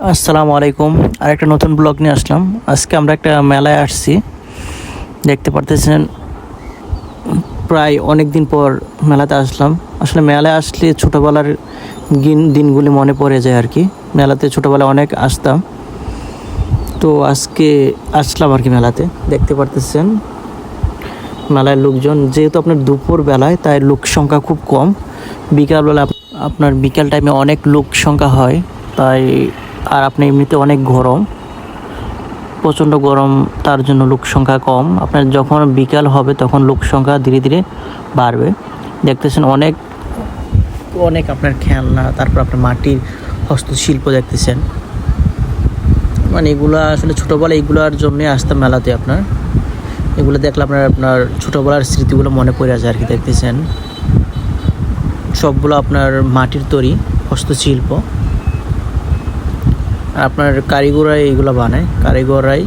আসসালামু আলাইকুম। আর একটা নতুন ব্লগ নিয়ে আসলাম। আজকে আমরা একটা মেলায় আসছি। দেখতে পারতেছেন, প্রায় অনেক দিন পর মেলাতে আসলাম। আসলে মেলায় আসলে ছোটোবেলার দিনগুলি মনে পড়ে যায় আর কি। মেলাতে ছোটোবেলায় অনেক আসতাম। তো আজকে আসলাম আর কি মেলাতে। দেখতে পারতেছেন, মেলায় লোকজন, যেহেতু আপনার দুপুর বেলায় তাই লোক সংখ্যা খুব কম। বিকালবেলা আপ- আপনার বিকাল টাইমে অনেক লোক সংখ্যা হয়। তাই আর আপনি এমনিতে অনেক গরম, প্রচণ্ড গরম, তার জন্য লোক সংখ্যা কম। আপনার যখন বিকাল হবে, তখন লোক সংখ্যা ধীরে ধীরে বাড়বে। দেখতেছেন অনেক অনেক আপনার খেলনা, তারপর আপনার মাটির হস্তশিল্প দেখতেছেন। মানে এগুলো আসলে ছোটোবেলা এগুলোর জন্যই আসতাম মেলাতে আপনার। এগুলো দেখলে আপনার আপনার ছোটোবেলার স্মৃতিগুলো মনে পড়ে আছে আর কি, দেখতেছেন। সবগুলো আপনার মাটির তৈরি হস্তশিল্প। আপনার কারিগররাই এগুলো বানায়। কারিগররাই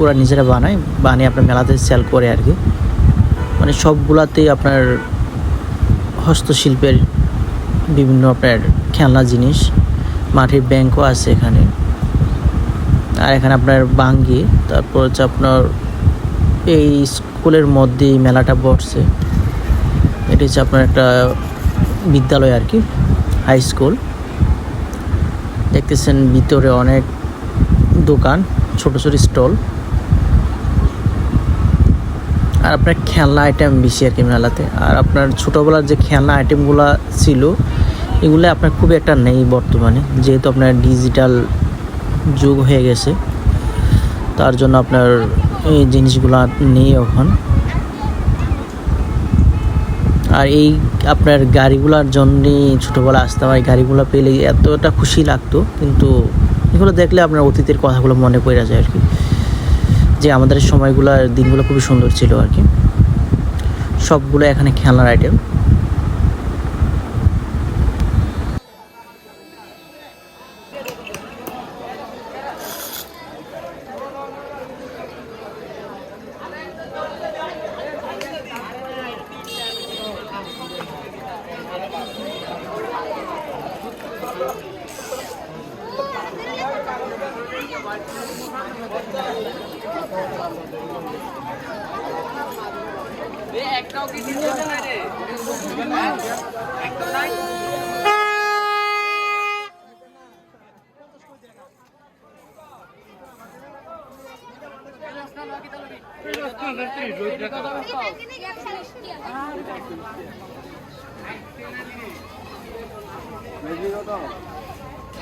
ওরা নিজেরা বানায়, বানিয়ে আপনার মেলাতে সেল করে আর কি। মানে সবগুলাতেই আপনার হস্তশিল্পের বিভিন্ন আপনার খেলনা জিনিস, মাটির ব্যাংকও আছে এখানে। আর এখানে আপনার বাঙ্গি, তারপর হচ্ছে আপনার এই স্কুলের মধ্যেই মেলাটা বসছে। এটি হচ্ছে আপনার একটা বিদ্যালয় আর কি হাই স্কুল দেখতেছেন ভিতরে অনেক দোকান, ছোট ছোট স্টল। আর আপনার খেলনা আইটেম বেশি আর কি মেলাতে। আর আপনার ছোটোবেলার যে খেলনা আইটেমগুলো ছিল, এগুলো আপনার খুব একটা নেই বর্তমানে। যেহেতু আপনার ডিজিটাল যুগ হয়ে গেছে, তার জন্য আপনার এই জিনিসগুলো নেই এখন। আর এই আপনার গাড়িগুলোর জন্যে ছোটোবেলা আসতাম এই গাড়িগুলো পেলে এতটা খুশি লাগতো। কিন্তু এগুলো দেখলে আপনার অতীতের কথাগুলো মনে পড়ে যায় আর কি যে আমাদের সময়গুলো দিনগুলো খুবই সুন্দর ছিল আর কি সবগুলো এখানে খেলার আইটেম একটাও কি একটাও নাই Medio da.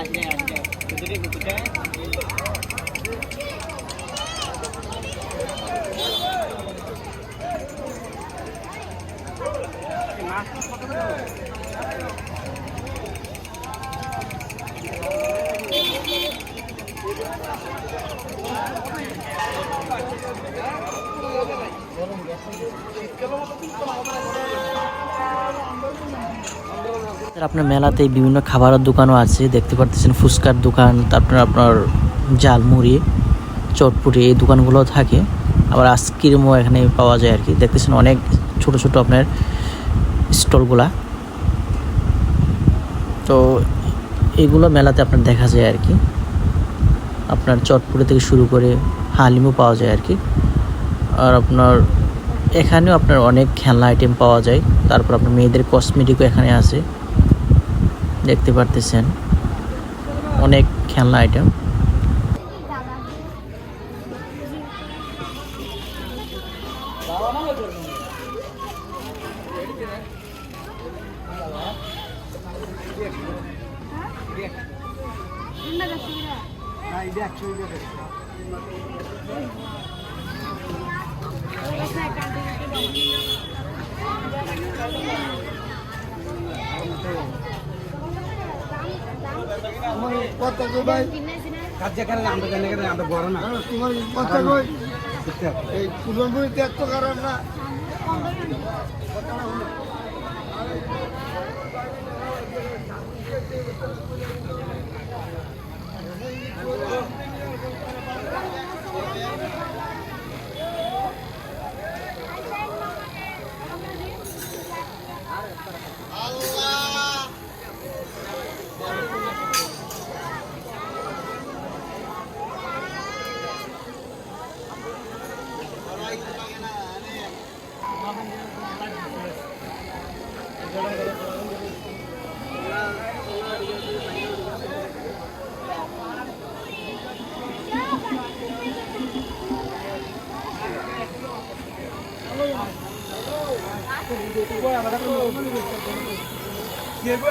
একশো স্যার, আপনার মেলাতে বিভিন্ন খাবারের দোকানও আছে। দেখতে পারতেছেন ফুচকার দোকান, তারপর আপনার জালমুড়ি চটপুরি এই দোকানগুলো থাকে। আবার আইসক্রিমও এখানে পাওয়া যায় আর কি। দেখতেছেন অনেক ছোট ছোট আপনার স্টলগুলা। তো এগুলো মেলাতে আপনার দেখা যায় আর কি। আপনার চটপুরি থেকে শুরু করে হালিমও পাওয়া যায় আর কি। আর আপনার এখানেও আপনার অনেক খেলনা আইটেম পাওয়া যায়। তারপর আপনার মেয়েদের কসমেটিকও এখানে আছে। দেখতে পারতেছেন। অনেক খেলনা আইটেম টাকা কত ভাই? কাজে আমরা কেন করে আমরা বড় না। তোমার কই? এই কুলম্বুরি ত্যাগ তো কারণ না।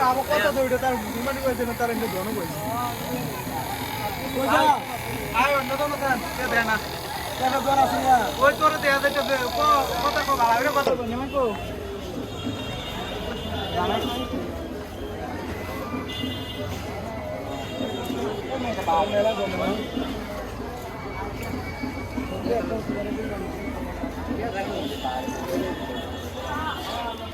अब कता दौड्यो तर हुनु पनि गइदिएन तर धनु भयो आयो भने त त्यहाँ त्यो कताको कता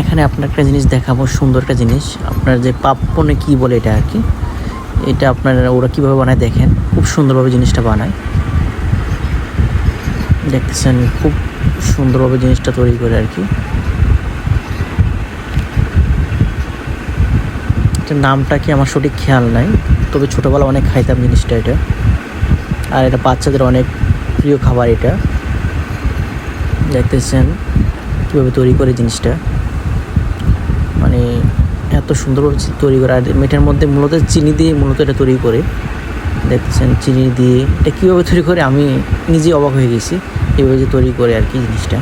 এখানে আপনার একটা জিনিস দেখাবো, সুন্দর একটা জিনিস। আপনার যে পাপ্পনে কি বলে এটা আর কি, এটা আপনার ওরা কীভাবে বানায় দেখেন। খুব সুন্দরভাবে জিনিসটা বানায়। দেখতেছেন, খুব সুন্দরভাবে জিনিসটা তৈরি করে আর কি। এটার নামটা কি আমার সঠিক খেয়াল নাই, তবে ছোটোবেলা অনেক খাইতাম জিনিসটা এটা। আর এটা বাচ্চাদের অনেক প্রিয় খাবার এটা। দেখতেছেন কীভাবে তৈরি করে জিনিসটা। মানে এত সুন্দরভাবে তৈরি করে, আর মেটার মধ্যে মূলত চিনি দিয়ে মূলত এটা তৈরি করে। দেখতেছেন চিনি দিয়ে এটা কীভাবে তৈরি করে, আমি নিজে অবাক হয়ে গেছি। এভাবে যে তৈরি করে আর কি জিনিসটা।